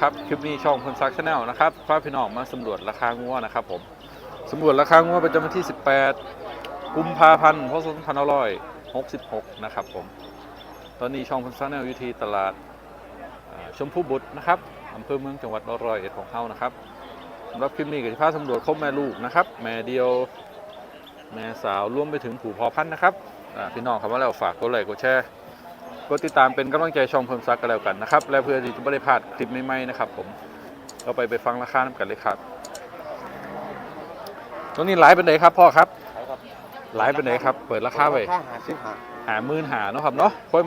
นะครับคลิปนี้ช่องพลซักชาแนลนะครับพาพี่น้องมาสำรวจราคางัวนะครับผมสำรวจราคางัวประจำวันที่ 18 กุมภาพันธ์พศ2566 นะครับผมตอนนี้ช่องพลซักชาแนลอยู่ที่ตลาดชมพูบุตรนะครับอำเภอเมืองจังหวัดร้อยเอ็ดของเขานะครับสำหรับคลิปนี้ก็จะพาสำรวจครบแม่ลูกนะครับแม่เดียวแม่สาวร่วมไปถึงผูพอพันธ์นะครับพี่น้องคำว่าแล้วฝากกดไลค์กดแชร์ กดติดตามเป็นกำลังใจช่องเพิ่มซักกันแล้วกันนะครับ และเพื่อที่จะไม่ได้พลาดคลิปใหม่ๆนะครับ ผมเราไปไปฟังราคาน้ำกันเลยครับตรงนี้หลายเป็นไหนครับพ่อครับใช่ครับหลายเป็นไหนครับ เปิดราคาไว้ค่าหาสิบหาหาหมื่นหาเนาะครับเนาะค่อย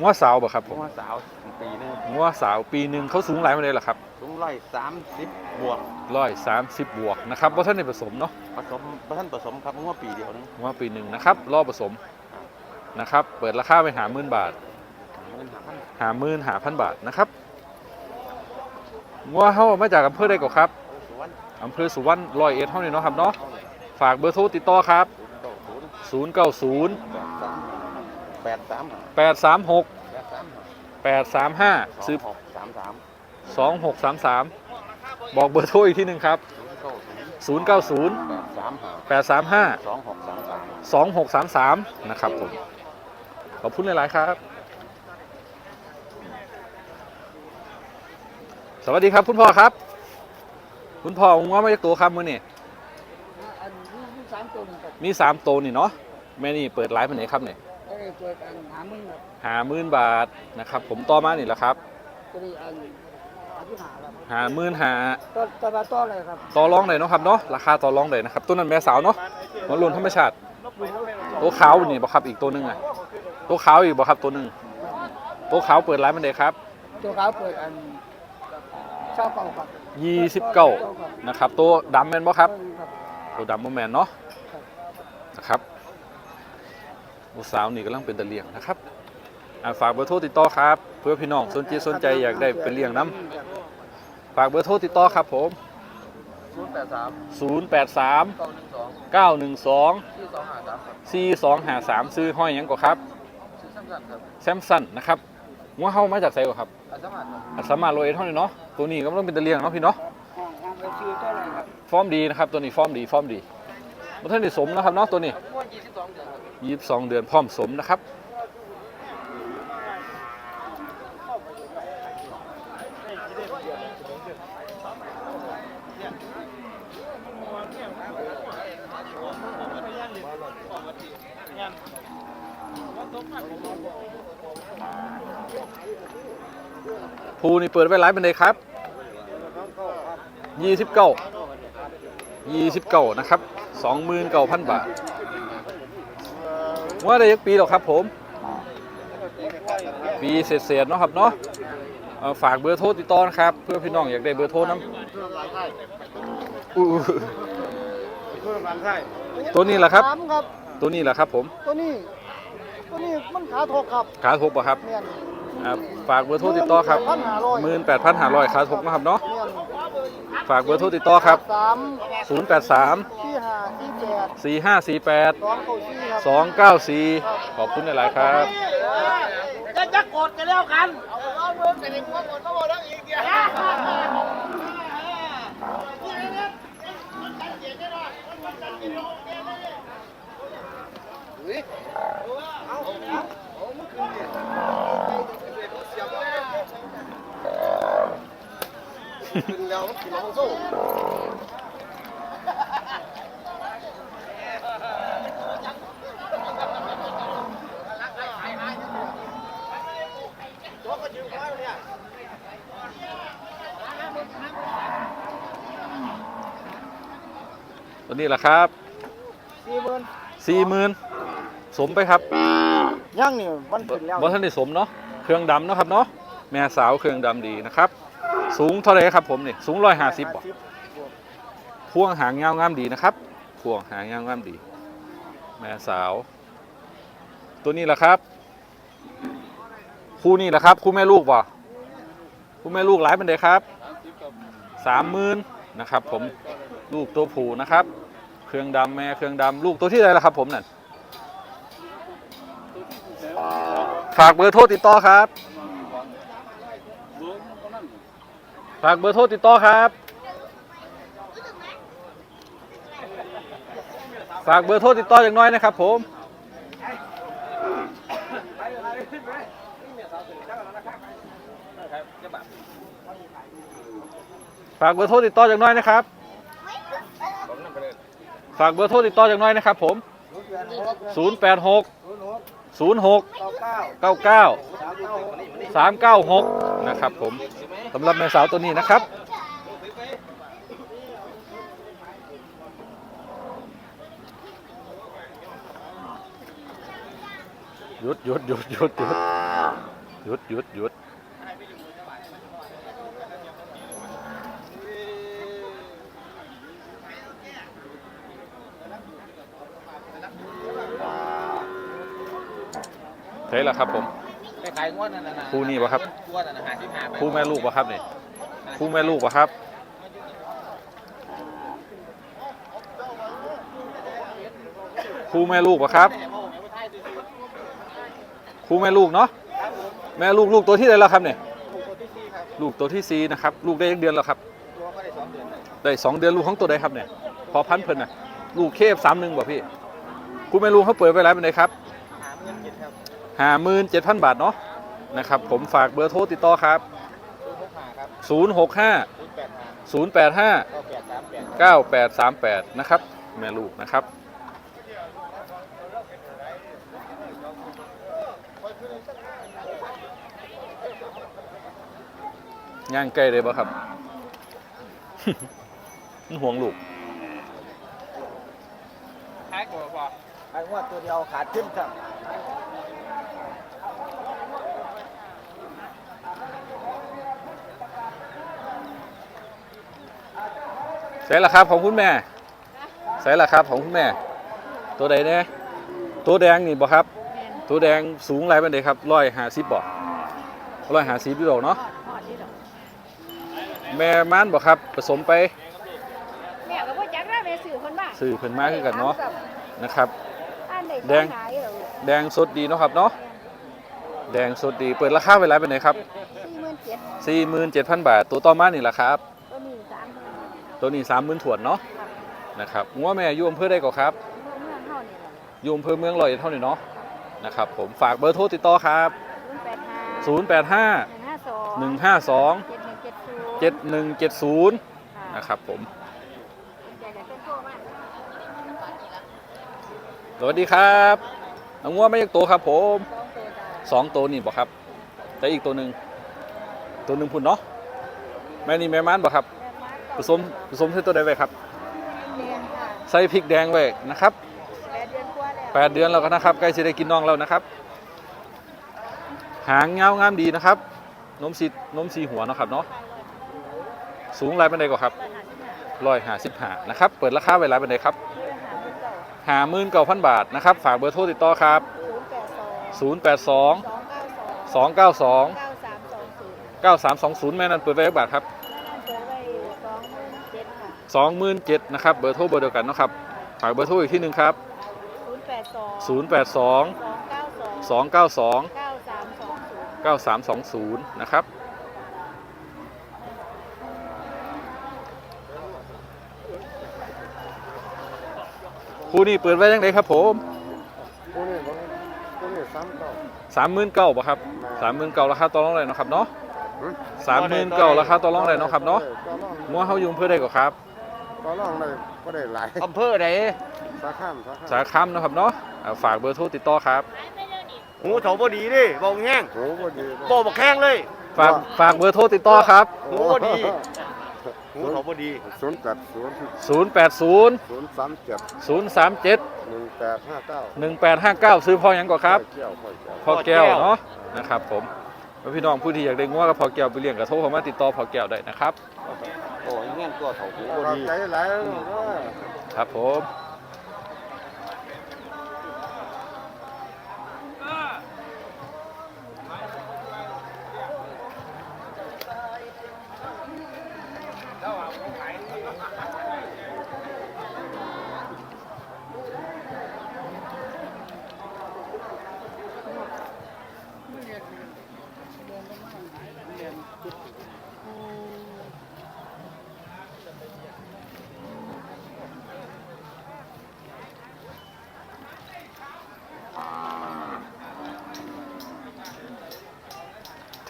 งัวสาวบ่ครับผผมมว่าสาวปีหนึงงัวสาวปีหนึ่งเขาสูงหลายเป็นไหนล่ะครับสูงร้อยสามสิบบวกร้อยสามสิบบวกนะครับเพราะท่านในผสมเนาะผสมท่านผสมครับเมื่อปีเดียวนึงงัวปีหนึ่งนะครับรอบผสม นะครับ เปิดราคาไปหาหมื่นบาทเงินหาพันหาหมื่นหาพันบาทนะครับงัวเฮามาจากอำเภอใดก่อนครับสวนอำเภอสุวรรณร้อยเอ็ดเท่านี้เนาะครับเนาะฝากเบอร์โทรติดต่อครับศูนย์เก้าศูนย์090แปดสามแปดสามหา836แปดสามหา835ซื้อหกสามสาม2633 บอกเบอร์โทรอีกที่หนึ่งครับศูนย์เก้าศูนย์090แปดสามหา835สองหกสามสาม2633 นะครับผม ขอบคุณหลาย ๆ ครับ สวัสดีครับคุณพ่อครับ คุณพ่อผมว่ามาจากตัวครับมือนี่อันนี้มีสามตัวหนึ่งครับมีสามตัวนี่เนาะแม่นี่เปิดร้านเป็นไหนครับเนี่ยเอ้ยเปิดอันหามึงครับหาหมื่นบาทนะครับ ผมต่อมานี่แหละครับตัวนี้อันอันที่หาครับหาหมื่นหาตัวตัวละตัวอะไรครับต่อรองได้เนาะครับเนาะราคาต่อรองได้นะครับตัวนั้นแม่สาวเนาะมันลุนธรรมชาติตัวขาวนี่บ่ครับอีกตัวหนึงอะ ตัวขาวอีกบ่ครับตัวหนึงตัวขาวเปิดร้านมันได้ครับ ตัวขาวเปิดอันเช่าเก่าครับ29นะครับ ตัวดำแม่นบ่ครับครับ ตัวดำบ่แม่นเนาะนะครับตัวสาวนี่กำลังเป็นตะเลียงนะครับอ่าฝากเบอร์โทรติดต่อครับ เพื่อพี่น้องสนใจสนใจอยากได้เป็นเลี้ยงน้ำฝากเบอร์โทรติดต่อครับผมศูนย์แปดสาม083เก้าหนึ่งสอง912ที่สองหาสามครับ4253ซื้อห้อยหยังก็ครับ ชื่อสั้นๆครับแซมสันนะครับงัวเฮามาจากไสก็ครับอาสามัครครับอัสสามารถโรยเท่านี้เนาะตัวนี้ก็ต้องเป็นตะเลียงเนาะพี่เนาะห้องห้องไปซื้อตัวอะไรครับฟอร์มดีนะครับตัวนี้ฟอร์มดีฟอร์มดีมันท่านได้สมนะครับเนาะตัวนี้งวดยี่สิบสองเดือนครับยี่สิบสองเดือนพร้อมสมนะครับ ภูนี่เปิดไว้หลายเป็นไดครับยี่สิบเก้ายี่สิบเก้านะครับสองหมื่นเก้าพันบาท ว่าได้ยักปีหรอกครับผม ปีเศษๆเนาะครับเนาะเอ่อฝากเบอร์โทรติดต่อนะครับ เพื่อพี่น้องอยากได้เบอร์โทรน้ำอู้ตัวนี้แหละครับสามครับตัวนี้แหละครับผม ตัวนี้ ตัวนี้มันขาทกครับ ขาทกป่ะครับเมียน อ่าฝากเบอร์โทรติดต่อครับพันห้าร้อยหมื่นแปดพันห้าร้อยขาทกนะครับเนาะฝากเบอร์โทรติดต่อครับสามศูนย์แปดสามที่ห้าที่แปดสี่ห้าสี่แปดสองเก้าสี่ครับสองเก้าสี่ขอบคุณหลายๆครับจะจะกดกันแล้วกันเอาเมืองแต่เด็กว่ากดก็บอกแล้วอีกเดียว แล้วกินน้ำส้มตัวนี้แหละครับสี่หมื่นสี่หมื่นสมไปครับย่างนี่มันขึ้นแล้วบ่ท่านได้สมเนาะเครื่องดำเนาะครับเนาะแม่สาวเครื่องดำดีนะครับ สูงเท่าไรครับผมนี่สูงร้อยห้าสิบบ่พ่วงหางยาวงามดีนะครับพ่วงหางยาวงามดี แม่สาว ตัวนี้แหละครับ คู่นี้แหละครับ คู่แม่ลูกบ่คู่แม่ลูกหลายเป็นไดครับสามหมื่นนะครับ ผมลูกตัวผู้นะครับ เครื่องดำแม่เครื่องดำลูกตัวที่ใดล่ะครับ ผมนั่นฝากเบอร์โทรติดต่อครับ ฝากเบอร์โทรติดต่อครับ ฝากเบอร์โทรติดต่ออย่างน้อยนะครับผม ฝากเบอร์โทรติดต่ออย่างน้อยนะครับ ฝากเบอร์โทรติดต่ออย่างน้อยนะครับผม 086 06 99 396นะครับผมสำหรับแม่สาวตัวนี้นะครับหยุดหยุดหยุดหยุดหยุดหยุดหยุดหยุด เท่แล้วครับผม ไปขายงวดนั่นน่ะคู่นี้ปะครับ งวดนั่นน่ะหาที่หาไปคู่แม่ลูกปะครับเนี่ยคู่แม่ลูกปะครับ คู่แม่ลูกปะครับ คู่แม่ลูกเนาะแม่ลูกลูกตัวที่ไหนแล้วครับเนี่ยลูกตัวที่สี่นะครับลูกได้ยังเดือนแล้วครับตัวก็ได้สองเดือนเลยได้สองเดือนลูกของตัวใดครับเนี่ยพอพันธุ์เพิ่นน่ะลูกเคฟสามหนึ่งบ่พี่คู่แม่ลูกเขาเปิดไปแล้วเป็นไงครับ ห้าหมื่นเจ็ดพันบาทเนาะนะครับผมฝากเบอร์โทรติดต่อครับตัวพกหาครับศูนย์หกห้าศูนย์แปดห้าเก้าแปดสามแปดนะครับ แม่ลูกนะครับย่างใกล้เลยปะครับมันห่วงลูกขายกว่าขายงวดตัวเดียวขาดขึ้นครับ ส่ละครับของคุณแม่ใส่ละครับของคุณแม่ ตัวใดเนี่ยตัวแดงนี่บ่ครับ ตัวแดงสูงไรเป็นเดครับร้อยห้าสิบบ่ร้อยห้าสิบพี่ดอกเนาะแม่ม้านบ่ครับผสมไปแม่ก็บ่จักได้แม่สื่อคนบ้าสื่อเพิ่นมาคือกันเนาะนะครับอ่านได้แดงขายเหรอแดงสดดีเนาะครับเนาะแดงสดดีเปิดราคาไว้ไรเป็นไดครับสี่หมื่นเจ็ด47,000บาท ตัวต่อมานี่ล่ะครับก็มีสามห มื่นตัวนี้30,000ถวนเนาะนะครับงัวแม่อยู่อำเภอใดก่อครับเมื่อเมื่อเท่านี่แหละอยู่อำเภอเมืองร้อยเอ็ดเท่านี้เนาะนะครับผมฝากเบอร์โทรติดต่อครับศูนย์แปดห้า085หนึ่งห้าสอง152เจ็ดหนึ่งเจ็ดศูนย์7170 นะครับผมใจจะเป็นโทษมากสวัสดีครับน้องงัวไม่ยักตัวครับผมสองตัวจ้าสองตัวนี่บ่ครับ แต่อีกตัวหนึ่งตัวหนึ่งพุ่นเนาะแม่นี่แม่ม้านบ่ครับแม่มา ผสมผสมใส่ตัวใดไว้ครับเรียนค่ะใส่พริกแดงไว้นะครับแปดเดือนกว่าแล้วแปดเดือนแล้วก็นะครับใกล้จะได้กินน้องแล้วนะครับ หางเงางามดีนะครับนมสีนมสีหัวเนาะครับเนาะสูงไรเป็นไดก็ครับร้อยห้าสิบห้านะครับ เปิดราคาไว้ไรเป็นไดครับเรื่องหาเงินเก่าหาหมื่นเก้าพันบาทนะครับ ฝากเบอร์โทรติดต่อครับศูนย์แปดสอง0 8 2สองเก้าสอง2 9 2เก้าสามสองศูนย์9 3 2 0 แม่นั้นเปิดไว้กี่บาทครับ 27,000นะครับเบอร์โทรเบอร์เดียวกันนะครับฝากเบอร์โทรอีกที่หนึ่งครับ082 292 9320 นะครับคู่นี้เปิดไว้ยังไงครับผมคู่นี้คู่นี้สามเก้าสามหมื่นเก้าป่ะครับสามหมื่นเก้าราคาต่อรองเลยเนะครับเนาะสามหมื่นเก้าราคาต่อรองเลยเนะครับเนาะมัวเขายุ่งเพื่อไดก่อครับ ต่อรองได้ก็ได้หลายอำเภอไหนสาข้ามสาสาข้ามคำเนาะครับเนาะอ่าฝากเบอร์โทรติดต่อครับ หูเถาบ่ดีดิบอกแห้งโอ้บ่ดีบ่บอกแห้งเลย ฝากฝากเบอร์โทรติดต่อครับหูบ่ดี หูเถาบ่ดี ศูนย์แปดศูนย์080 ศูนย์สามเจ็ด037 หนึ่งแปดห้าเก้า1859 ซื้อพอหยังก่อนครับ เกี่ยวพ่อเกี่ยวพอแก้ว เนาะนะครับผมแล้วพี่น้องผู้ที่อยากได้งัวกับพอแก้วไปเลี้ยงกระโทรเข้ามาติดต่อพอแก้วได้นะครับโอ้ยแห้ง ตัวเถาหูพอดี ใจแล้นะครับผม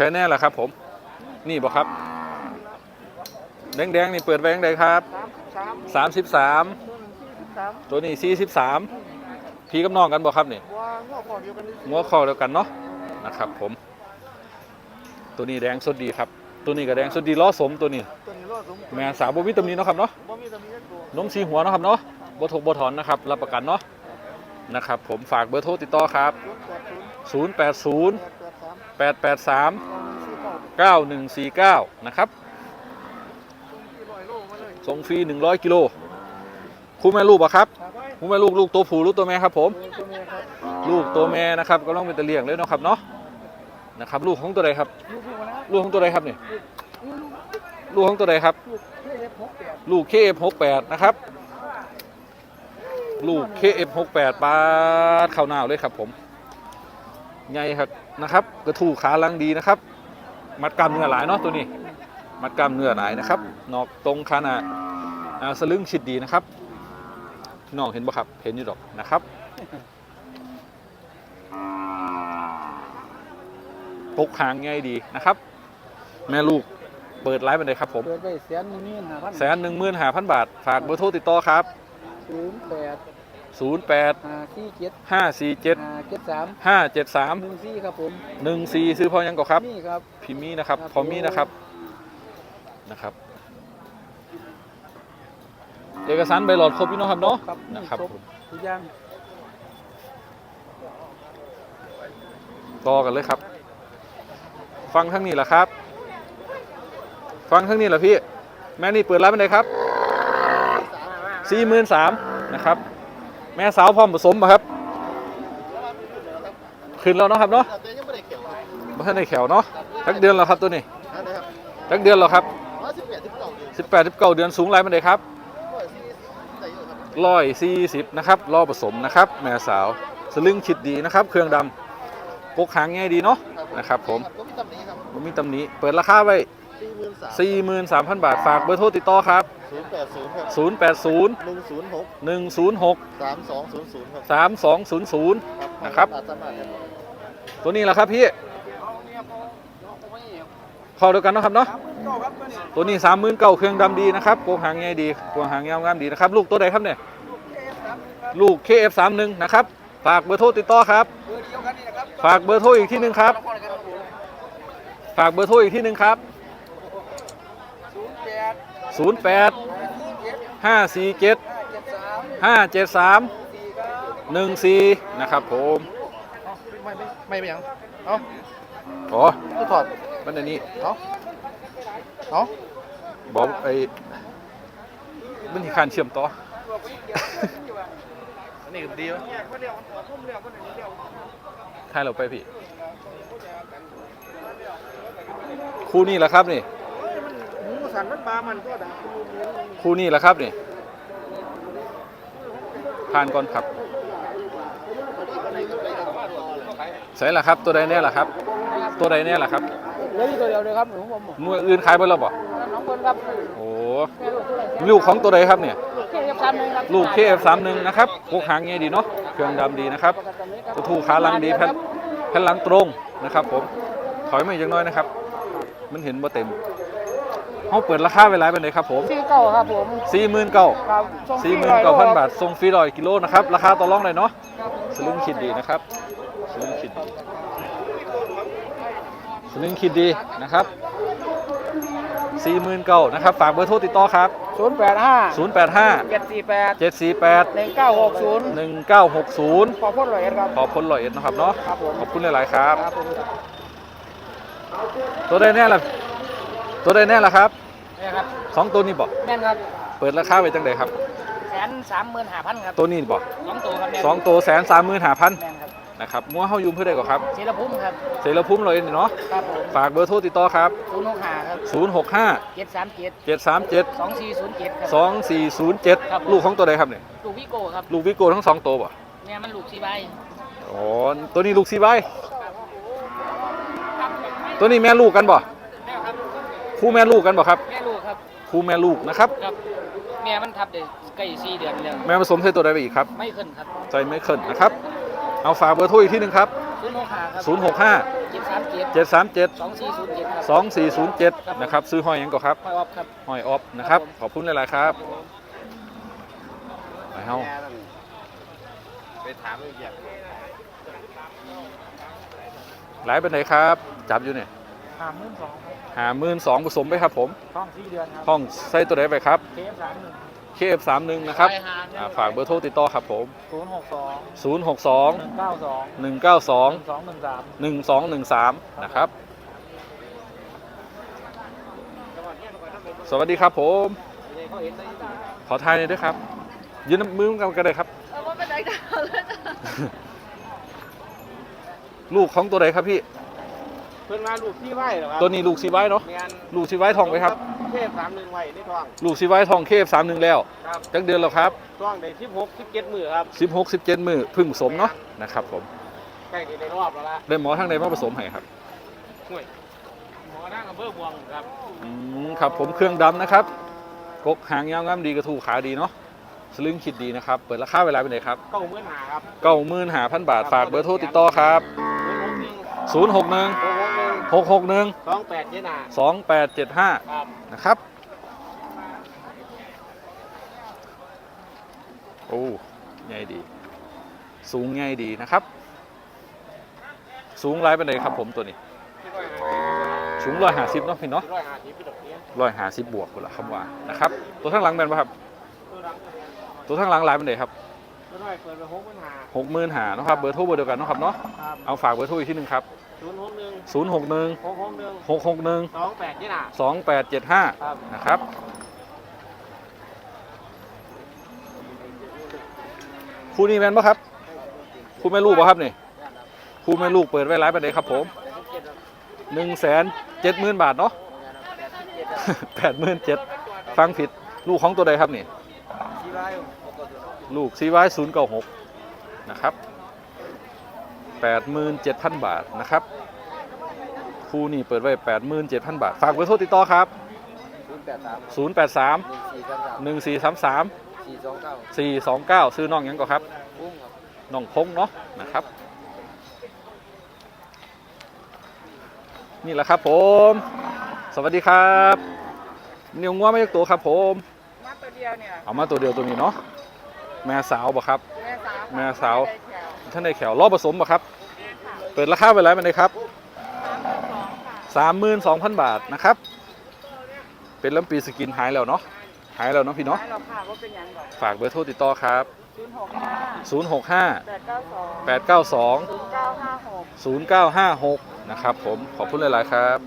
ค่แน่แหละครับผม นี่บอกครับ แดงๆนี่เปิดไว้ยังไงครับสามสิบสาม33ตัวหนึ่งสี่สิบสามตัวนี้43พี่กับน้องกันบอกครับนี่ว่าหัวคอเดียวกันนี่งัวคอเดียวกันเนาะนะครับ ผม ตัวนี้แดงสดดีครับ ตัวนี้ก็แดงสดดีล้อสมตัวนี้ตัวนี้รอดสมแม่สาวบวิตามินเนาะครับเนาะบ่มีตำหนิตัวนมสีหัวเนาะครับเนาะบ่ถกบ่ถอนนะครับรับประกันเนาะนะครับ ผมฝากเบอร์โทรติดต่อครับรถแปดศูนย์080 883เก้าหนึ่งสี่เก้า9149 นะครับที่ร้อยโลมาเลยส่งฟรี 100 กิโลคู่แม่ลูกปะครับครับไว้คู่แม่ลูกลูกตัวผู้ลูกตัวแม่ครับผม ลูกตัวแม่นะครับก็ต้องเป็นตะเลียงเลยเนาะครับเนาะนะครับ ลูกของตัวใดครับ ลูกของตัวใดครับเนี่ลูกลูกของตัวใดครับลูกเทพหกแปดลูก KF68 นะครับ ลูก KF68 ปาดเข้าหน้าเลยครับผม ใหญ่ครับนะครับ กระทูขาลังดีนะครับ มัดกล้ามเนื้อหลายเนาะตัวนี้ มัดกล้ามเนื้อหลายนะครับ นอกตรงขาหน้าอ่าสลึงชิดดีนะครับพี่น้องเห็นบ่ครับ เห็นอยู่ดอกนะครับ ปกหางใหญ่ดีนะครับ แม่ลูกเปิดไลฟ์ไปเลยครับผม เปิดไปแสนหนึ่งหมื่นห้าพันแสนหนึ่งหมื่นห้าพันบาท ฝากเบอร์โทรติดต่อครับศูนย์แปด 0 8ห้าสี่เจ็ด5 4 7ห้าเจ็ดสาม5 7 3หนึ่งสี่ครับผม1 4ซื้อพอยังก็ครับนี่ครับพิมพ์มีนะครับครับพอมีนะครับนะครับ เอกสารใบหลอดครบพี่น้องครับเนาะครับนะครับครบทุกอย่างต่อกันเลยครับ ฟังทั้งนี้แหละครับ ฟังทั้งนี้แหละพี่ แม่นี่เปิดร้านเป็นไงครับสี่หมื่นสามนะครับ แม่สาวพร้อมผสมป่ะครับ ขึ้นแล้วเนาะครับเนาะแต่ยังไม่ได้เขียวอะไรบ่ทันได้แขวเนาะจักเดือนแล้วครับตัวนี้นะครับจักเดือนแล้วครับสิบแปดสิบเก้าเดือนสิบแปดสิบเก้าเดือนสูงไรมันไดครับร้อยสี่ใส่อยู่ครับร้อยสี่สิบนะครับรอผสมนะครับ แม่สาวสลึงชิดดีนะครับ เครื่องดำปกหางง่ายดีเนาะนะครับผมก็มีตำหนิครับ บ่มีตำหนิเปิดราคาไว้ สี่หมื่นสาม43,000 บาท ฝากเบอร์โทรติดต่อครับ ศูนย์แปดศูนย์ครับ080 หนึ่งศูนย์หก106 สามสองศูนย์ศูนย์ครับ3200 นะครับ อาจจะมาครับตัวนี้แหละครับพี่เข้าเดียวกันเนาะครับเนาะตัวนี้ 30,000เก้าเครื่องดำดีนะครับโกงหางง่ายดีโกงหางยาวงามดีนะครับ ลูกตัวใดครับเนี่ย ลูก KF31 นะครับ ฝากเบอร์โทรติดต่อครับ ฝากเบอร์โทรอีกที่หนึ่งครับ ฝากเบอร์โทรอีกที่หนึ่งครับ 08 547 573 14นะครับผมไม่ไม่ไม่ไปยังเอ้าอ๋อก็ถอดมันอันนี้เอ้าเอ้าบอกไอ้มันที่คานเชื่อมต่ออันนี้ดีไหมให้เราไปพี่ คู่นี้แหละครับนี่ สันมันปลามันก็ดังคู่นี้แหละครับนี่ผ่านก่อนครับใส่ละครับ ตัวใดแน่ล่ะครับ ตัวใดแน่ล่ะครับเหลืออยู่ตัวเดียวเลยครับหนูผมมืออื่นขายไปแล้วบ่น้องคนครับโอ้ลูกของตัวใดครับเนี่ยเกี่ยวกับทำเลยครับลูก KF31 นะครับพวกหางเงี้ยดีเนาะเครื่องดำดีนะครับตัวทูขาหลังดีแผ่นแผ่นหลังตรงนะครับ ผมถอยมาอีกจังน้อยนะครับ มันเห็นบ่เต็ม เขาเปิดราคาไว้หลายเป็นไดครับผมสี่เก้าครับผม49,000ครับ49,000บาทส่งฟรีร้อยกิโลนะครับราคาต่อรองเลยเนาะสลึงคิดดีนะครับสลึงคิดดีสลึงคิดดีนะครับ49,000นะครับฝากเบอร์โทรติดต่อครับศูนย์แปดห้า085เจ็ดสี่แปด748หนึ่งเก้าหกศูนย์1960ขอพ่นเลยครับขอบคุณร้อยเอ็ดนะครับเนาะครับผมขอบคุณหลายๆครับ ครับผม ตัวใดแน่ล่ะตัวใดแน่ล่ะครับ นี่ครับสองตัวนี้บอกแม่นครับเปิดราคาไว้จังใดครับแสนสามหมื่นห้าพันครับตัวนี้บอกสองตัวครับแม่นสองตัวแสนสามหมื่นห้าพันแม่นครับนะครับมัวเฮายุมเพื่อได้ก่อนครับศิลพุ่มครับเสรภูมิร้อยเอ็ดเนาะครับผมฝากเบอร์โทรติดต่อครับศูนย์หกห้าครับ065เจ็ดสามเจ็ด737สองสี่ศูนย์เจ็ดครับครับ2407ลูกของตัวใดครับเนี่ยลูกวิโก้ครับลูกวิโก้ทั้งสองตัวบ่แม่มันลูกสีใบอ๋อตัวนี้ลูกสีใบตัวนี้แม่ลูกกันบ่แม่ครับคู่แม่ลูกกันบ่ครับแม่ลูก ครับคู่แม่ลูกนะครับ ครับแม่มันทับเด็กใกล้สี่เดือนแล้วแม่ผสมใส่ตัวใดไปอีกครับ ไม่ขึ้นครับใจไม่ขึ้นนะครับ เอาฝากเบอร์โทรอีกที่หนึ่งครับศศูนย์หกห้าครับศูนย์หกห้าเจ็ดสามเจ็ดเจ็ดสามเจ็ดสองสี่ศูนย์เจ็ดครับสองสี่ศูนย์เจ็ดนะครับ ซื้อหอยหยังก่อนครับค่อยออฟครับหอยออฟนะครับ ขอบคุณหลายๆครับไปเฮาไปถามอีกอย่างหลายเป็นไหนครับ จับอยู่เนี่ยห้าหมื่นสองครับ หาหมื่นสองผสมไปครับผมท้องสี่เดือนครับห้องใส่ตัวไหนไปครับเคฟสามหนึ่ง KF31 นะครับอ่าฝากเบอร์โทรติดต่อครับผมศูนย์หกสอง062หนึ่งเก้าสอง192หนึ่งสองหนึ่งสาม1213นะครับ สวัสดีครับผม ขอทายหน่อยด้วยครับ ยืนน้ำมือกันกันเลยครับเอาว่าเป็นไรกันเลยจ้ะลูกของตัวไหนครับพี่เพื่อนมาลูกที่ไหวเหรอครับตัวนี้ลูกซีไว้เนาะแมนลูกซีไว้ทองไหมครับ เทพสามหนึ่งไหวในท้องลูกซีไว้ทองเคฟสามหนึ่งแล้วครับจักเดือนแล้วครับท้องในสิบหกสิบเจ็ดมือครับ16 17มือพึ่งผสมเนาะนะครับผมใกล้จะได้รอบแล้วละได้หมอทั้งในมาผสมให้ครับห่วยหมอนั่งอำเภอม่วงครับอืมครับผมเครื่องดำนะครับกกหางยาวงามดีกระถูกขาดีเนาะสลึงคิดดีนะครับเปิดราคาเวลาเป็นไหนครับเก้าหมื่นหาครับเก้าหมื่นหาพันบาทฝากเบอร์โทรติดต่อครับศูนย์หกหนึ่ง061ห กหกหนึ่ง661สองแปดเจ็ดหา2875ครับนะครับโอ้ใหญ่ดี สูงใหญ่ดีนะครับ สูงไรเป็นไหนครับผมตัวนี้ สูงร้อยหาสิบเนาะพี่เนาะร้อยห้าสิบพี่ดอกเนี้ยร้อยหาสิบบวกคนละคำว่านะครับ ตัวข้างหลังเป็นปะครับ ตัวรังตัวข้างหลังลายเป็นไหนครับตัวน้อยเปิดไปหกหมื่นหาหกหมื่นหาเนาะครับ เบอร์โทรเบอร์เดียวกันเนาะครับเนาะครับเอาฝากเบอร์โทรอีกที่หนึ่งครับ ศูนย์หกหนึ่งศูนย์หกหนึ่งหกหกหนึ่งหกหกหนึ่งสองแปดเจ็ดหาสองแปดเจ็ดห้าครับนะครับ คู่นี้แมนปะครับ คู่แม่ลูกปะครับนี่คู่แม่ลูกเปิดไว้ร้ายไปไหนครับผมหนึ่งแสนเจ็ดหมื่นบาทเนาะแปดหมื่นเจ็ดฟังผิดลูกของตัวใดครับนี่ ที่ไรลูกซีไว้ศูนย์เก้าหกนะครับ แปดหมื่นเจ็ดพันบาทนะครับคู่นี้เปิดไว้แปดหมื่นเจ็ดพันบาท ฝากเบอร์โทรติดต่อครับศูนย์แปดสามศูนย์แปดสามหนึ่งสี่สามสามหนึ่งสี่สามสามสี่สองเก้าสี่สองเก้าซื้อน้องหยังก่อนครับปุ้งครับน้องพงเนาะนะครับ นี่แหละครับผม สวัสดีครับเนียวงัวไม่ยกตัวครับผมมาตัวเดียวเนี่ยเอามาตัวเดียวตัวนี้เนาะแม่สาวบ่ครับ แม่สาว แม่สาวได้แถวท่านในแขวรอบผสมบ่ครับ เปิดราคาไปแล้วมันเลยครับสามหมื่นสองค่ะ32,000บาทนะครับ เป็นลำปีสกินหายแล้วเนาะหายแล้วเนาะพี่เนาะให้เราค่ะว่าเป็นหยังก่อนฝากเบอร์โทรติดต่อครับศูนย์หกห้า065แปดเก้าสอง892ศูนย์เก้าห้าหก0956นะครับผมขอบคุณหลาย ๆ ครับ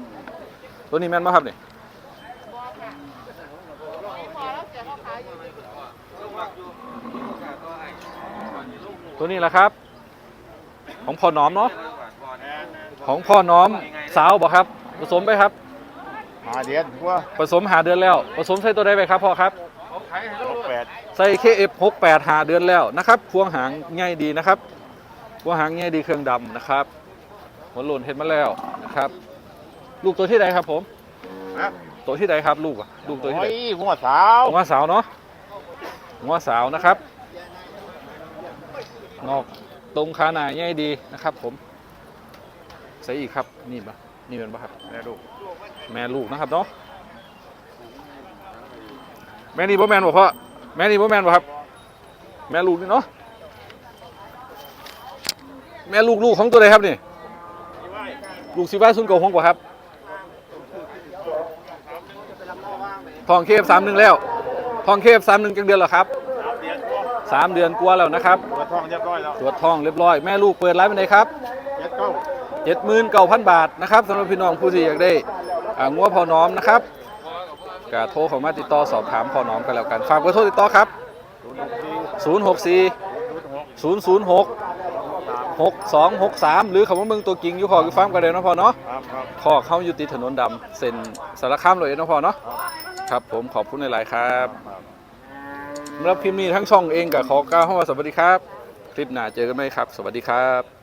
ตัวนี้แม่นไหมครับเนี่ยพอแล้วเสียเขาขายอยู่ตัวนี้แหละครับ ของพ่อน้อมเนาะของพ่อน้อมสาวบ่ครับ ผสมไปครับหาเดียนกว่าผสมหาเดือนแล้ว ผสมใส่ตัวใดไปครับพ่อครับหกแปดใส่ KF68 หาเดือนแล้วนะครับพวงหางง่ายดีนะครับพวงหางง่ายดีเครื่องดำนะครับหัวโลนเห็นมาแล้วนะครับ ลูกตัวที่ใดครับผมนะตัวที่ใดครับลูกอะลูกตัวที่โอ้ใดยหัวสาวหัวสาวเนาะหัวสาวนะครับงอก ตรงขาหนาง่ายดีนะครับ ผมใส่อีกครับนี่ปะนี่เป็นปะครับแม่ลูกแม่ลูกนะครับเนาะแม่นี่บ่แมนบ่พ่อแม่นี่บ่แมนบ่ครับ แม่ลูกนี่เนาะแม่ลูกลูกของตัวใดครับนี่ลูกสิบ้าซุนเก่าหงบ่าครับทองเคฟสามหนึ่งแล้วทองเคฟสามหนึ่งจังเดือนแล้วครับ สามเดือนกว่าสามเดือนกว่าแล้วนะครับตัวท้องเรียบร้อยแล้วตรวจทองเรียบร้อยแม่ลูกเปิดร้านเป็นไงครับเจ็ดเก้าเจ็ดหมื่นเก้าพันบาทนะครับสำหรับพี่น้องผู้ที่อยากได้อ่างัวพอน้อมนะครับก็โทรเข้ามาติดต่อสอบถามพอน้อมกันแล้วกันฝากเบอร์โทรติดต่อครับ ศูนย์หกสี่064 ศูนย์หก006 6263 หรือคำว่าเมืองตัวกิ่งอยู่ขออยู่ฟาร์มกันเลยเนาะพอเนาะ ครับครับขอเข้าอยู่ติดถนนดำเส้นสารคามเลยเนาะพอเนาะ ครับผมขอบคุณหลายๆครับ สำหรับคลิปนี้ทั้งช่องเองกับขอกล่าวคำว่าสวัสดีครับ คลิปหน้าเจอกันไหมครับ สวัสดีครับ